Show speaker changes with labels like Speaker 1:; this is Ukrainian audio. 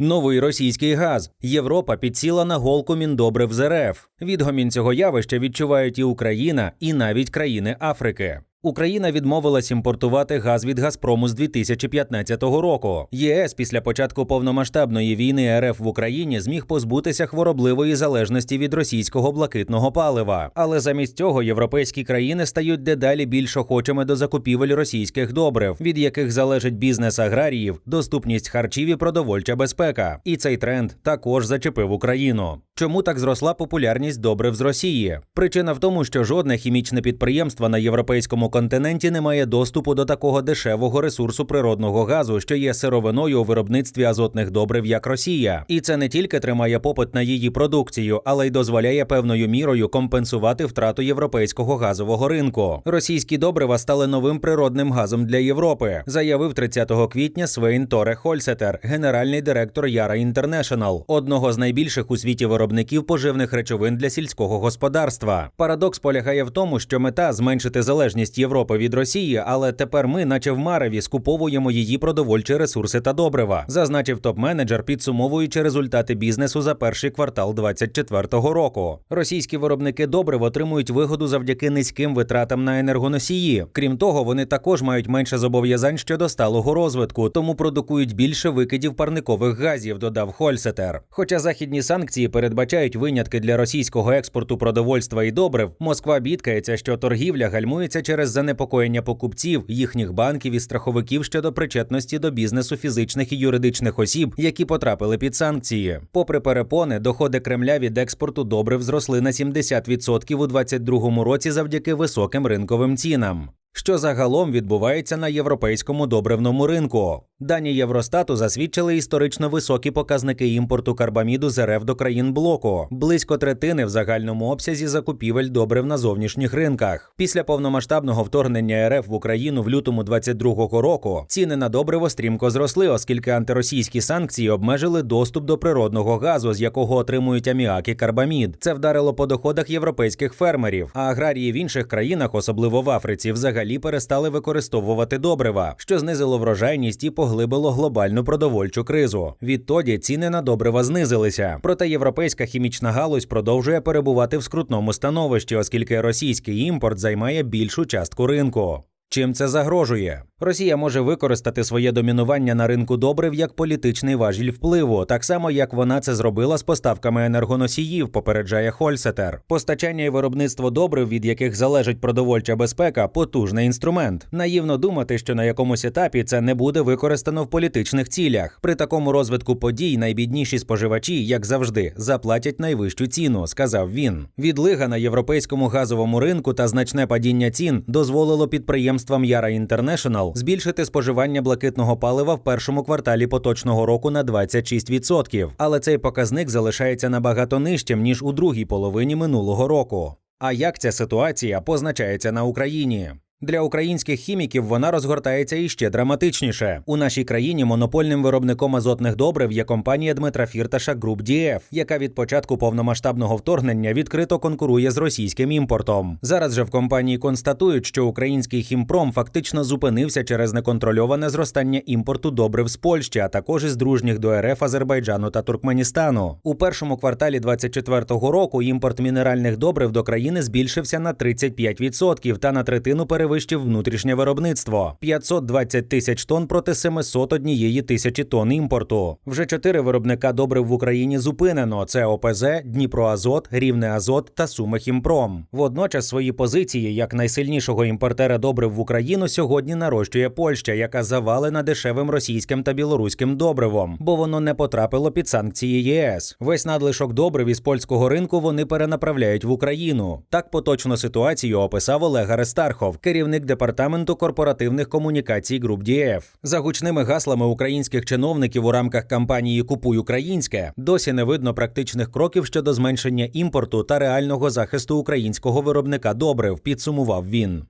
Speaker 1: Новий російський газ. Європа підсіла на голку міндобрив з РФ. Відгомін цього явища відчувають і Україна, і навіть країни Африки. Україна відмовилась імпортувати газ від Газпрому з 2015 року. ЄС після початку повномасштабної війни РФ в Україні зміг позбутися хворобливої залежності від російського блакитного палива. Але замість цього європейські країни стають дедалі більш охочими до закупівель російських добрив, від яких залежить бізнес аграріїв, доступність харчів і продовольча безпека. І цей тренд також зачепив Україну. Чому так зросла популярність добрив з Росії? Причина в тому, що жодне хімічне підприємство на європейському континенті не має доступу до такого дешевого ресурсу природного газу, що є сировиною у виробництві азотних добрив, як Росія. І це не тільки тримає попит на її продукцію, але й дозволяє певною мірою компенсувати втрату європейського газового ринку. Російські добрива стали новим природним газом для Європи, заявив 30 квітня Свейн Торе Хольсетер, генеральний директор Яра Інтернешнл, одного з найбільших у світі виробників поживних речовин для сільського господарства. Парадокс полягає в тому, що мета зменшити залежність Європи від Росії, але тепер ми, наче в Мареві, скуповуємо її продовольчі ресурси та добрива, зазначив топ-менеджер, підсумовуючи результати бізнесу за перший квартал 2024 року. Російські виробники добрив отримують вигоду завдяки низьким витратам на енергоносії. Крім того, вони також мають менше зобов'язань щодо сталого розвитку, тому продукують більше викидів парникових газів, додав Хольсетер. Хоча західні санкції передбачають винятки для російського експорту продовольства і добрив, Москва бідкається, що торгівля гальмується через занепокоєння покупців, їхніх банків і страховиків щодо причетності до бізнесу фізичних і юридичних осіб, які потрапили під санкції. Попри перепони, доходи Кремля від експорту добрив зросли на 70% у 2022 році завдяки високим ринковим цінам. Що загалом відбувається на європейському добривному ринку? Дані Євростату засвідчили історично високі показники імпорту карбаміду з РФ до країн блоку, близько третини в загальному обсязі закупівель добрив на зовнішніх ринках. Після повномасштабного вторгнення РФ в Україну в лютому 22-го року ціни на добриво стрімко зросли, оскільки антиросійські санкції обмежили доступ до природного газу, з якого отримують аміак і карбамід. Це вдарило по доходах європейських фермерів, а аграрії в інших країнах, особливо в Африці, взагалі перестали використовувати добрива, що знизило врожайність і поглибило глобальну продовольчу кризу. Відтоді ціни на добрива знизилися. Проте європейська хімічна галузь продовжує перебувати в скрутному становищі, оскільки російський імпорт займає більшу частку ринку. Чим це загрожує? Росія може використати своє домінування на ринку добрив як політичний важіль впливу, так само як вона це зробила з поставками енергоносіїв, попереджає Хольсетер. Постачання і виробництво добрив, від яких залежить продовольча безпека, потужний інструмент. Наївно думати, що на якомусь етапі це не буде використано в політичних цілях. При такому розвитку подій найбідніші споживачі, як завжди, заплатять найвищу ціну, сказав він. Відлига на європейському газовому ринку та значне падіння цін дозволило підприємствам Яра Інтернешнл збільшити споживання блакитного палива в першому кварталі поточного року на 26%. Але цей показник залишається набагато нижчим ніж у другій половині минулого року. А як ця ситуація позначається на Україні? Для українських хіміків вона розгортається іще драматичніше. У нашій країні монопольним виробником азотних добрив є компанія Дмитра Фірташа Груп Дієф, яка від початку повномасштабного вторгнення відкрито конкурує з російським імпортом. Зараз же в компанії констатують, що український хімпром фактично зупинився через неконтрольоване зростання імпорту добрив з Польщі, а також із дружніх до РФ Азербайджану та Туркменістану. У першому кварталі 2024 року імпорт мінеральних добрив до країни збільшився на 35% та на третину перевищив внутрішнє виробництво 520 тисяч тонн проти 701 тисячі тонн імпорту. Вже чотири виробника добрив в Україні зупинено: це ОПЗ, Дніпроазот, Рівне Азот та Сумихімпром. Водночас свої позиції як найсильнішого імпортера добрив в Україну сьогодні нарощує Польща, яка завалена дешевим російським та білоруським добривом, бо воно не потрапило під санкції ЄС. Весь надлишок добрив із польського ринку вони перенаправляють в Україну. Так поточну ситуацію описав Олег Арестархов, керівник департаменту корпоративних комунікацій груп ДІФ. За гучними гаслами українських чиновників у рамках кампанії Купуй українське досі не видно практичних кроків щодо зменшення імпорту та реального захисту українського виробника добрив. Підсумував він.